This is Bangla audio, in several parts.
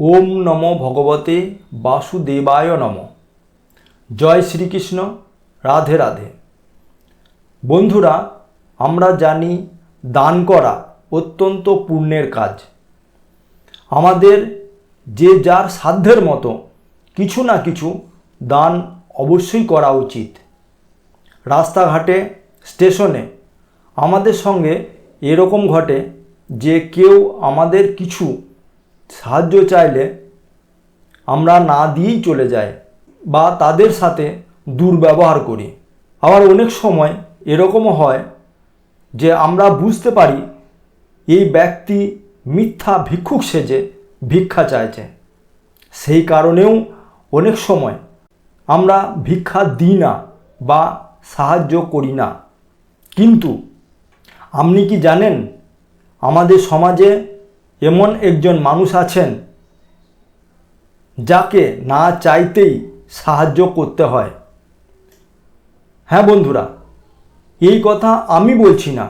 ওম নম ভগবতে বাসুদেবায় নম। জয় শ্রীকৃষ্ণ, রাধে রাধে। বন্ধুরা, আমরা জানি দান করা অত্যন্ত পুণ্যের কাজ। আমাদের যে যার সাধ্যের মতো কিছু না কিছু দান অবশ্যই করা উচিত। রাস্তাঘাটে, স্টেশনে আমাদের সঙ্গে এরকম ঘটে যে কেউ আমাদের কিছু সাহায্য চাইলে আমরা না দিয়েই চলে যাই বা তাদের সাথে দুর্ব্যবহার করি। আবার অনেক সময় এরকমও হয় যে আমরা বুঝতে পারি এই ব্যক্তি মিথ্যা ভিক্ষুক সেজে ভিক্ষা চাইছে। সেই কারণেও অনেক সময় আমরা ভিক্ষা দিই না বা সাহায্য করি না। কিন্তু আপনি কি জানেন আমাদের সমাজে এমন একজন মানুষ আছেন যাকে না চাইতেই সাহায্য করতে হয়। হ্যাঁ বন্ধুরা, এই কথা আমি বলছি না।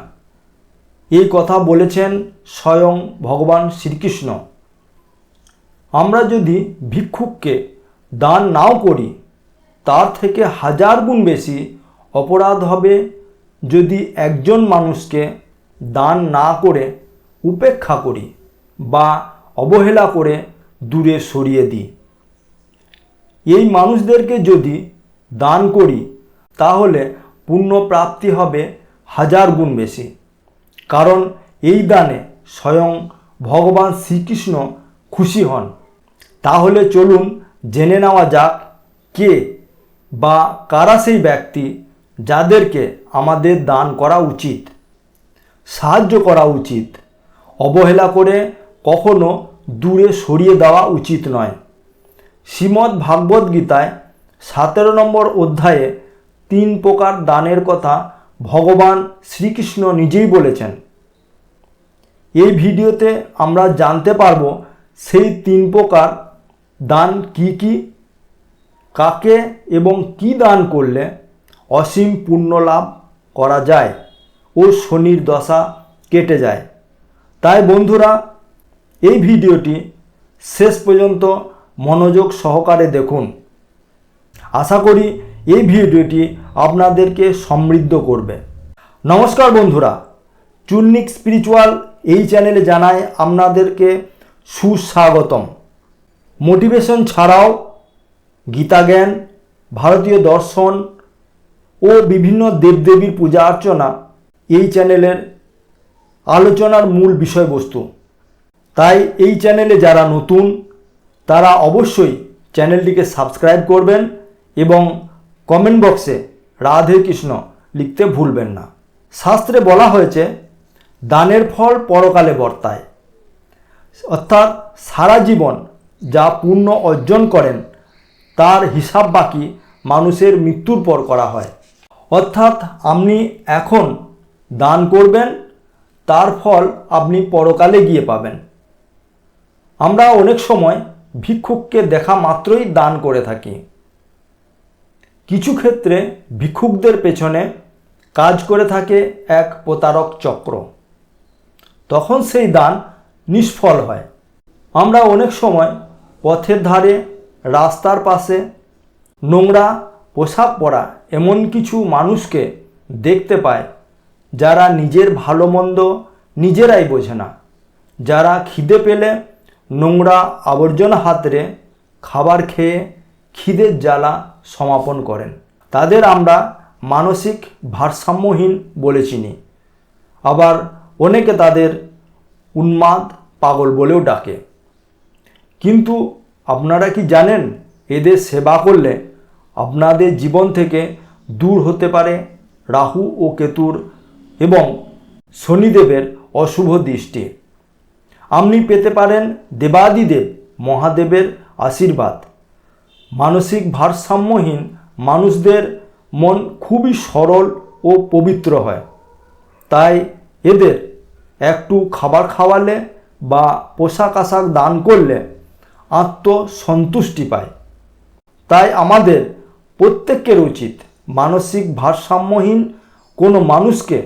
এই কথা বলেছেন স্বয়ং ভগবান শ্রীকৃষ্ণ। আমরা যদি ভিক্ষুককে দান নাও করি, তার থেকে হাজার গুণ বেশি অপরাধ হবে যদি একজন মানুষকে দান না করে উপেক্ষা করি। বা অবহেলা করে দূরে সরিয়ে দিই। এই মানুষদেরকে যদি দান করি, তাহলে পুণ্য প্রাপ্তি হবে হাজার গুণ বেশি। কারণ এই দানে স্বয়ং ভগবান শ্রীকৃষ্ণ খুশি হন। তাহলে চলুন জেনে নেওয়া যাক কে বা কারা সেই ব্যক্তি যাদেরকে আমাদের দান করা উচিত। সাহায্য করা উচিত। অবহেলা করে কখনো দূরে সরিয়ে দেওয়া উচিত নয়। শ্রীমদ্ ভাগবত গীতায় সতেরো নম্বর অধ্যায়ে তিন প্রকার দানের কথা ভগবান শ্রীকৃষ্ণ নিজেই বলেছেন। এই ভিডিওতে আমরা জানতে পারব সেই তিন প্রকার দান কি কি, কাকে এবং কি দান করলে অসীম পুণ্য লাভ করা যায় ও শনির দশা কেটে যায়। তাই বন্ধুরা এই ভিডিওটি শেষ পর্যন্ত মনোযোগ সহকারে দেখুন। আশা করি এই ভিডিওটি আপনাদেরকে সমৃদ্ধ করবে। নমস্কার বন্ধুরা, চুন্নিক স্পিরিচুয়াল এই চ্যানেলে জানায় আপনাদেরকে সুস্বাগতম। মোটিভেশন ছাড়াও গীতা জ্ঞান ভারতীয় দর্শন ও বিভিন্ন দেবদেবীর পূজা অর্চনা এই চ্যানেলের আলোচনার মূল বিষয়বস্তু। তাই এই চ্যানেলে যারা নতুন, তারা অবশ্যই চ্যানেলটিকে সাবস্ক্রাইব করবেন এবং কমেন্ট বক্সে রাধে কৃষ্ণ লিখতে ভুলবেন না। শাস্ত্রে বলা হয়েছে, দানের ফল পরকালে বর্তায়। অর্থাৎ সারা জীবন যা পুণ্য অর্জন করেন, তার হিসাব বাকি মানুষের মৃত্যুর পর করা হয়। অর্থাৎ আপনি এখন দান করবেন, তার ফল আপনি পরকালে গিয়ে পাবেন। আমরা অনেক সময় ভিক্ষুককে দেখা মাত্রই দান করে থাকি। কিছু ক্ষেত্রে ভিক্ষুকদের পেছনে কাজ করে থাকে এক প্রতারক চক্র। তখন সেই দান নিষ্ফল হয়। আমরা অনেক সময় পথের ধারে, রাস্তার পাশে, নোংরা পোশাক পরা এমন কিছু মানুষকে দেখতে পায় যারা নিজের ভালো মন্দ নিজেরাই বোঝে না। যারা খিদে পেলে নোংরা আবর্জনা হাতরে খাবার খেয়ে খিদের জ্বালা সমাপন করেন। তাদের আমরা মানসিক ভারসাম্যহীন বলে চিনি। আবার অনেকে তাদের উন্মাদ পাগল বলেও ডাকে। কিন্তু আপনারা কি জানেন, এদের সেবা করলে আপনাদের জীবন থেকে দূর হতে পারে রাহু ও কেতুর এবং শনিদেবের অশুভ দৃষ্টি? আপনি পেতে পারেন দেবাদিদেব মহাদেবের আশীর্বাদ। মানসিক ভারসাম্যহীন মানুষদের মন খুবই সরল ও পবিত্র হয়। তাই এদের একটু খাবার খাওয়ালে বা পোশাক আশাক দান করলে আত্মসন্তুষ্টি পায়। তাই আমাদের প্রত্যেকের উচিত মানসিক ভারসাম্যহীন কোনো মানুষকে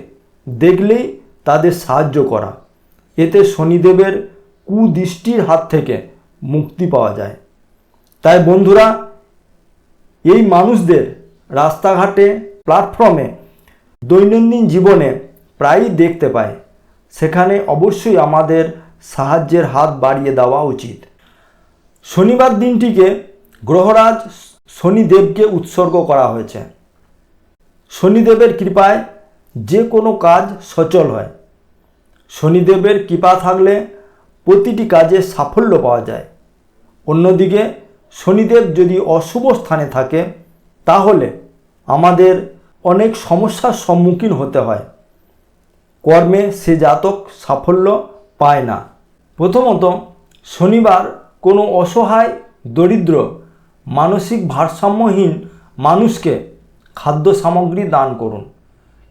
দেখলেই তাদের সাহায্য করা। এতে শনিদেবের কুদৃষ্টির হাত থেকে মুক্তি পাওয়া যায়। তাই বন্ধুরা, এই মানুষদের রাস্তাঘাটে প্ল্যাটফর্মে দৈনন্দিন জীবনে প্রায়ই দেখতে পায় সেখানে অবশ্যই আমাদের সাহায্যের হাত বাড়িয়ে দেওয়া উচিত। শনিবার দিনটিকে গ্রহরাজ শনিদেবকে উৎসর্গ করা হয়েছে। শনিদেবের কৃপায় যে কোনো কাজ সচল হয়। শনিদেবের কৃপা থাকলে প্রতিটি কাজে সাফল্য পাওয়া যায়। অন্যদিকে শনিদেব যদি অশুভ স্থানে থাকে, তাহলে আমাদের অনেক সমস্যার সম্মুখীন হতে হয়। কর্মে সে জাতক সাফল্য পায় না। প্রথমত, শনিবার কোনো অসহায়, দরিদ্র, মানসিক ভারসাম্যহীন মানুষকে খাদ্য সামগ্রী দান করুন।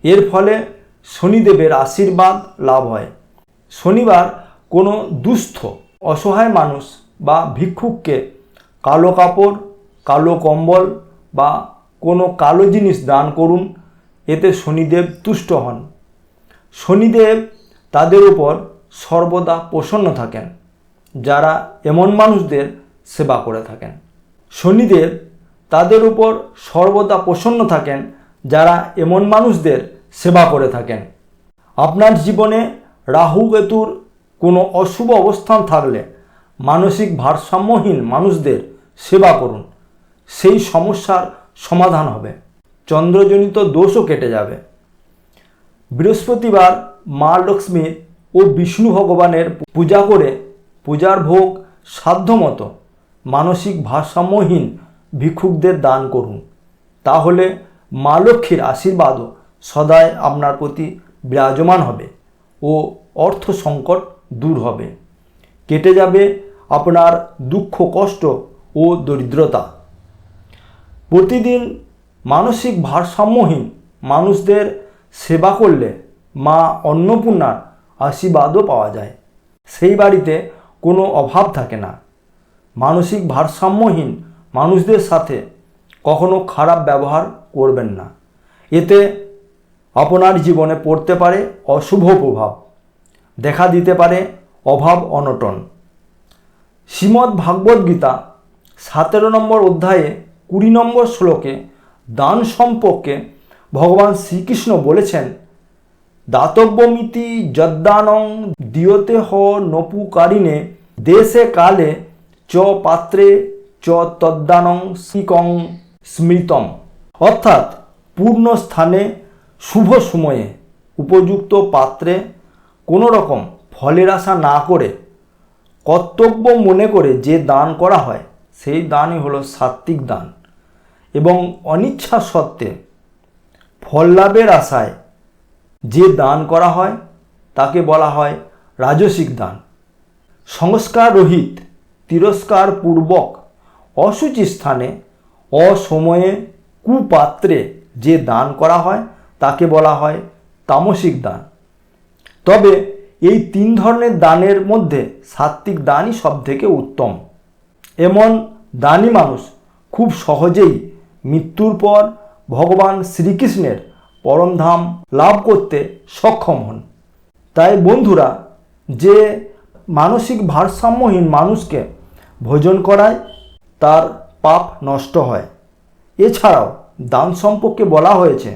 এর ফলে শনিদেবের আশীর্বাদ লাভ হয়। শনিবার কোনো দুস্থ, অসহায় মানুষ বা ভিক্ষুককে কালো কাপড়, কালো কম্বল বা কোনো কালো জিনিস দান করুন, এতে শনিদেব তুষ্ট হন। শনিদেব তাদের উপর সর্বদা প্রসন্ন থাকেন, যারা এমন মানুষদের সেবা করে থাকেন। শনিদেব তাদের উপর সর্বদা প্রসন্ন থাকেন, যারা এমন মানুষদের সেবা করে থাকেন। আপনার জীবনে রাহু কেতুর কোনো অশুভ অবস্থান থাকলে মানসিক ভারসাম্যহীন মানুষদের সেবা করুন। সেই সমস্যার সমাধান হবে। চন্দ্রজনিত দোষও কেটে যাবে। বৃহস্পতিবার মা লক্ষ্মীর ও বিষ্ণু ভগবানের পূজা করে পূজার ভোগ সাধ্যমতো মানসিক ভারসাম্যহীন ভিক্ষুকদের দান করুন। তাহলে মা লক্ষ্মীর আশীর্বাদও সদায় আপনার প্রতি বিরাজমান হবে ও অর্থ সংকট দূর হবে। কেটে যাবে আপনার দুঃখ, কষ্ট ও দরিদ্রতা। প্রতিদিন মানসিক ভারসাম্যহীন মানুষদের সেবা করলে মা অন্নপূর্ণার আশীর্বাদও পাওয়া যায়। সেই বাড়িতে কোনো অভাব থাকে না। মানসিক ভারসাম্যহীন মানুষদের সাথে কখনো খারাপ ব্যবহার করবেন না। এতে আপনার জীবনে পড়তে পারে অশুভ প্রভাব, দেখা দিতে পারে অভাব অনটন। শ্রীমদ্ ভাগবত গীতা সতেরো নম্বর অধ্যায়ে কুড়ি নম্বর শ্লোকে দান সম্পর্কে ভগবান শ্রীকৃষ্ণ বলেছেন, দাতব্যমিতি যদ্দানং দিয়তে হ নপুকারিণে, দেশে কালে চ পাত্রে চ তদ্দানং শ্রীকং স্মৃতম। অর্থাৎ পূর্ণ স্থানে শুভ সময়ে উপযুক্ত পাত্রে কোনো রকম ফলের আশা না করে, কর্তব্য মনে করে যে দান করা হয়, সেই দানই হলো সাত্বিক দান। এবং অনিচ্ছা সত্ত্বে ফল লাভের আশায় যে দান করা হয়, তাকে বলা হয় রাজসিক দান। সংস্কার রহিত, তিরস্কার পূর্বক অসুচি স্থানে অসময়ে কুপাত্রে যে দান করা হয় তাকে বলা হয় তামসিক দান। তবে এই তিন ধরনের দানের মধ্যে সাত্বিক দানই সবথেকে উত্তম। এমন দানি মানুষ খুব সহজেই মৃত্যুর পর ভগবান শ্রীকৃষ্ণের পরমধাম লাভ করতে সক্ষম হন। তাই বন্ধুরা, যে মানসিক ভারসাম্যহীন মানুষকে ভোজন করায় তার পাপ নষ্ট হয়। এছাড়াও দান সম্পর্কে বলা হয়েছে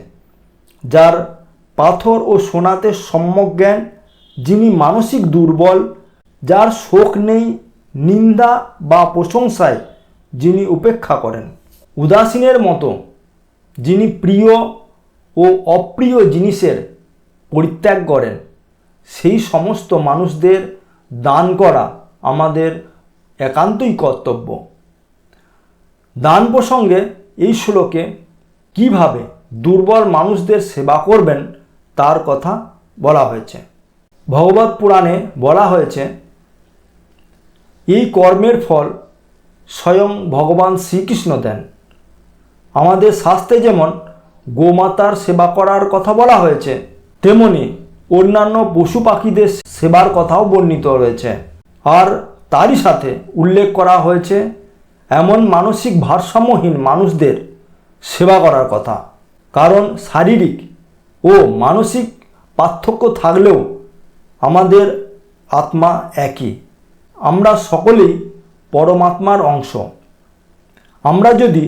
যার পাথর ও সোনাতে সম্যক জ্ঞান, যিনি মানসিক দুর্বল, যার শোক নেই, নিন্দা বা প্রশংসায় যিনি উপেক্ষা করেন। উদাসীনের মতো, যিনি প্রিয় ও অপ্রিয় জিনিসের পরিত্যাগ করেন। সেই সমস্ত মানুষদের দান করা আমাদের একান্তই কর্তব্য। দান প্রসঙ্গে এই শ্লোকে কীভাবে দুর্বল মানুষদের সেবা করবেন, তার কথা বলা হয়েছে। ভগবত পুরাণে বলা হয়েছে, এই কর্মের ফল স্বয়ং ভগবান শ্রীকৃষ্ণ দেন। আমাদের শাস্ত্রে যেমন গোমাতার সেবা করার কথা বলা হয়েছে, তেমনি অন্যান্য পশু পাখিদের সেবার কথাও বর্ণিত রয়েছে। আর তারই সাথে উল্লেখ করা হয়েছে, এমন মানসিক ভারসাম্যহীন মানুষদের সেবা করার কথা। কারণ শারীরিক ও মানসিক পার্থক্য থাকলেও আমাদের আত্মা একই। আমরা সকলেই পরমাত্মার অংশ। আমরা যদি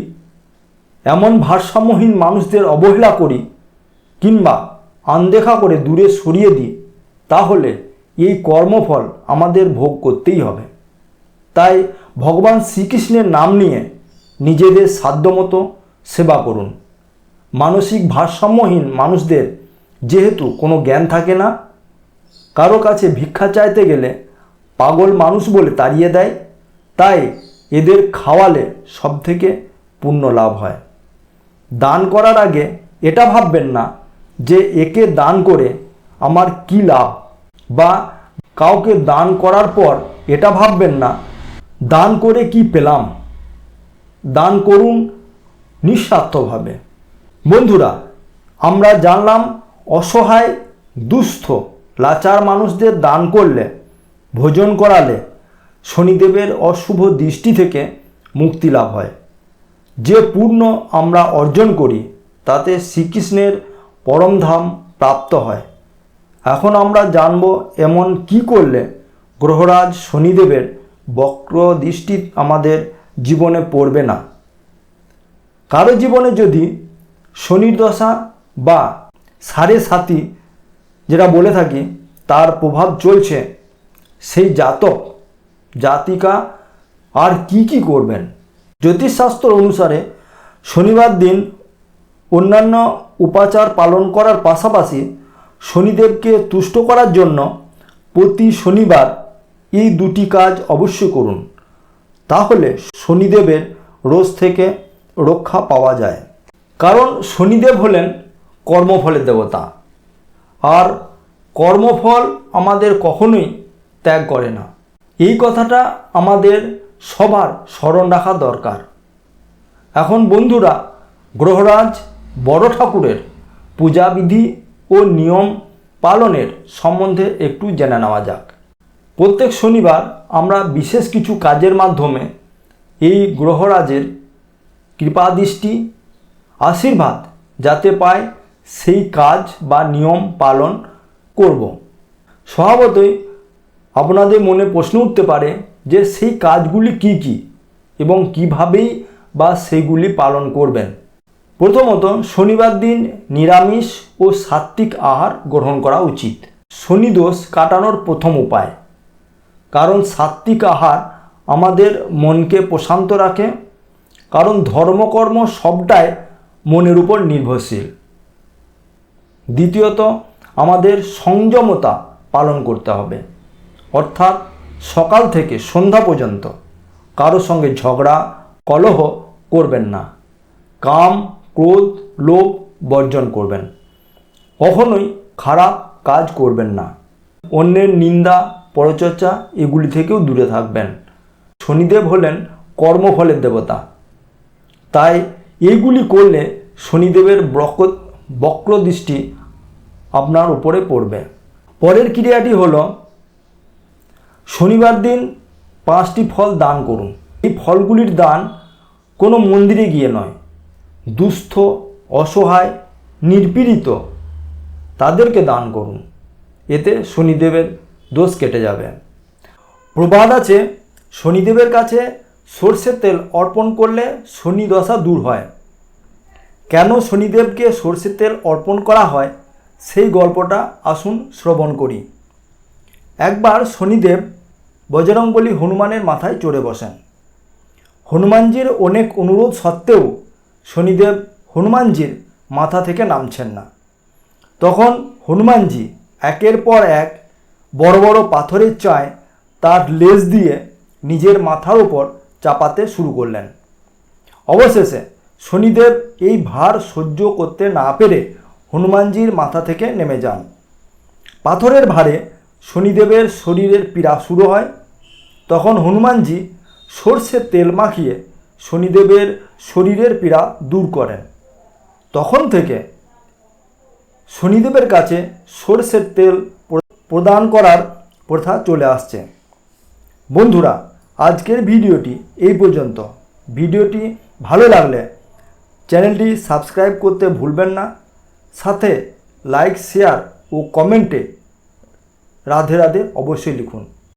এমন ভারসাম্যহীন মানুষদের অবহেলা করি কিংবা আনদেখা করে দূরে সরিয়ে দিই, তাহলে এই কর্মফল আমাদের ভোগ করতেই হবে। তাই ভগবান শ্রীকৃষ্ণের নাম নিয়ে নিজেদের সাধ্যমতো সেবা করুন। মানসিক ভারসাম্যহীন মানুষদের যেহেতু কোনো জ্ঞান থাকে না, কারও কাছে ভিক্ষা চাইতে গেলে পাগল মানুষ বলে তাড়িয়ে দেয়, তাই এদের খাওয়ালে সবথেকে পুণ্য লাভ হয়। দান করার আগে এটা ভাববেন না যে একে দান করে আমার কি লাভ বা কাউকে দান করার পর এটা ভাববেন না, দান করে কি পেলাম? দান করুন নিঃস্বার্থভাবে। বন্ধুরা, আমরা জানলাম অসহায়, দুস্থ, লাচার মানুষদের দান করলে, ভোজন করালে শনিদেবের অশুভ দৃষ্টি থেকে মুক্তি লাভ হয়। যে পূর্ণ আমরা অর্জন করি, তাতে শ্রীকৃষ্ণের পরমধাম প্রাপ্ত হয়। এখন আমরা জানব এমন কি করলে গ্রহরাজ শনিদেবের বক্র দৃষ্টি আমাদের জীবনে পড়বে না। কারও জীবনে যদি শনির দশা বা সাড়ে সাতি যেটা বলে থাকি, তার প্রভাব চলছে সেই জাতক, জাতিকা আর কি কি করবেন? জ্যোতিষশাস্ত্র অনুসারে শনিবার দিন অন্যান্য উপাচার পালন করার পাশাপাশি শনিদেবকে তুষ্ট করার জন্য প্রতি শনিবার এই দুটি কাজ অবশ্যই করুন। তাহলে শনিদেবের রোজ থেকে রক্ষা পাওয়া যায়। কারণ শনিদেব হলেন কর্মফলের দেবতা। আর কর্মফল আমাদের কখনোই ত্যাগ করে না। এই কথাটা আমাদের সবার স্মরণ রাখা দরকার। এখন বন্ধুরা, গ্রহরাজ বড় ঠাকুরের পূজাবিধি ও নিয়ম পালনের সম্বন্ধে একটু জেনে নেওয়া যাক। প্রত্যেক শনিবার আমরা বিশেষ কিছু কাজের মাধ্যমে এই গ্রহরাজের কৃপাদৃষ্টি আশীর্বাদ যাতে পায় সেই কাজ বা নিয়ম পালন করব। স্বভাবতই আপনাদের মনে প্রশ্ন উঠতে পারে যে সেই কাজগুলি কি কি এবং কিভাবেই বা সেগুলি পালন করবেন। প্রথমত, শনিবার দিন নিরামিষ ও সাত্ত্বিক আহার গ্রহণ করা উচিত। শনিদোষ কাটানোর প্রথম উপায়। কারণ সাত্ত্বিক আহার আমাদের মনকে প্রশান্ত রাখে। কারণ ধর্মকর্ম সবটাই মনের উপর নির্ভরশীল। দ্বিতীয়ত, আমাদের সংযমতা পালন করতে হবে। অর্থাৎ সকাল থেকে সন্ধ্যা পর্যন্ত কারোর সঙ্গে ঝগড়া, কলহ করবেন না। কাম, ক্রোধ, লোভ বর্জন করবেন। কখনোই খারাপ কাজ করবেন না। অন্যের নিন্দা, পরচর্চা এগুলি থেকেও দূরে থাকবেন। শনিদেব হলেন কর্মফলের দেবতা। তাই এইগুলি করলে শনিদেবের বক্র বক্র দৃষ্টি আপনার উপরে পড়বে। পরের ক্রিয়াটি হল, শনিবার দিন পাঁচটি ফল দান করুন। এই ফলগুলির দান কোনো মন্দিরে গিয়ে নয়। দুস্থ, অসহায়, নির্পীড়িত তাদেরকে দান করুন। এতে শনিদেবের দোষ কেটে যাবে। প্রবাদ আছে, শনিদেবের কাছে সর্ষের তেল অর্পণ করলে শনি দশা দূর হয়। কেন শনিদেবকে সর্ষের তেল অর্পণ করা হয়? সেই গল্পটা আসুন শ্রবণ করি। একবার শনিদেব বজরংবলী হনুমানের মাথায় চড়ে বসেন। হনুমানজির অনেক অনুরোধ সত্ত্বেও শনিদেব হনুমানজির মাথা থেকে নামছেন না। তখন হনুমানজি একের পর এক বড় বড় পাথরের চায় তার লেজ দিয়ে নিজের মাথার উপর চাপাতে শুরু করলেন। অবশেষে শনিদেব এই ভার সহ্য করতে না পেরে হনুমানজির মাথা থেকে নেমে যান। পাথরের ভারে শনিদেবের শরীরের পীড়া শুরু হয়। তখন হনুমানজি সর্ষের তেল মাখিয়ে শনিদেবের শরীরের পীড়া দূর করেন। তখন থেকে শনিদেবের কাছে সর্ষের তেল প্রদান করার প্রথা চলে আসছে। বন্ধুরা আজকের ভিডিওটি এই পর্যন্ত। ভিডিওটি ভালো লাগলে চ্যানেলটি সাবস্ক্রাইব করতে ভুলবেন না। সাথে লাইক, শেয়ার ও কমেন্টে রাধে রাধে অবশ্যই লিখুন।